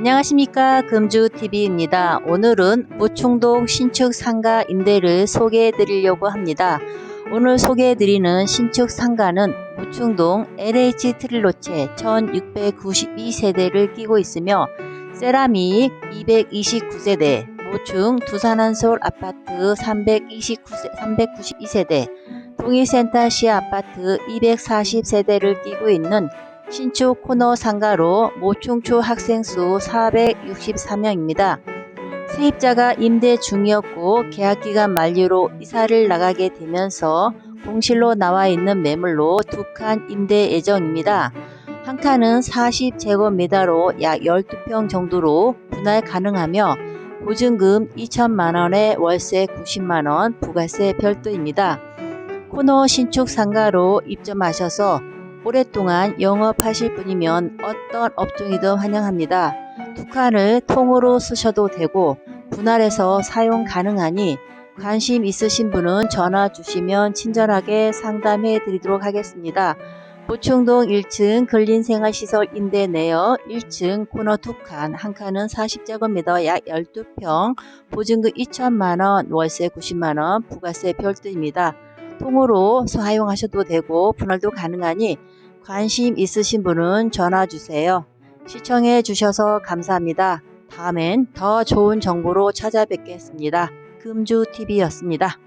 안녕하십니까 금주TV입니다. 오늘은 무충동 신축 상가 임대를 소개해 드리려고 합니다. 오늘 소개해 드리는 신축 상가는 무충동 LH 트릴로체 1692세대를 끼고 있으며 세라믹 229세대, 모충 두산한솔 아파트 329세, 392세대, 동일센터 시아 아파트 240세대를 끼고 있는 신축 코너 상가로 모충초 학생 수 463명입니다. 세입자가 임대 중이었고 계약기간 만료로 이사를 나가게 되면서 공실로 나와 있는 매물로 두 칸 임대 예정입니다. 한 칸은 40제곱미터로 약 12평 정도로 분할 가능하며 보증금 2천만원에 월세 90만원, 부가세 별도입니다. 코너 신축 상가로 입점하셔서 오랫동안 영업하실 분이면 어떤 업종이든 환영합니다. 두 칸을 통으로 쓰셔도 되고 분할해서 사용 가능하니 관심 있으신 분은 전화 주시면 친절하게 상담해 드리도록 하겠습니다. 보충동 1층 근린생활시설 임대 내역 1층 코너 두 칸, 한 칸은 40제곱미터 약 12평, 보증금 2천만원, 월세 90만원, 부가세 별도입니다. 통으로 사용하셔도 되고 분할도 가능하니 관심 있으신 분은 전화 주세요. 시청해 주셔서 감사합니다. 다음엔 더 좋은 정보로 찾아뵙겠습니다. 금주TV였습니다.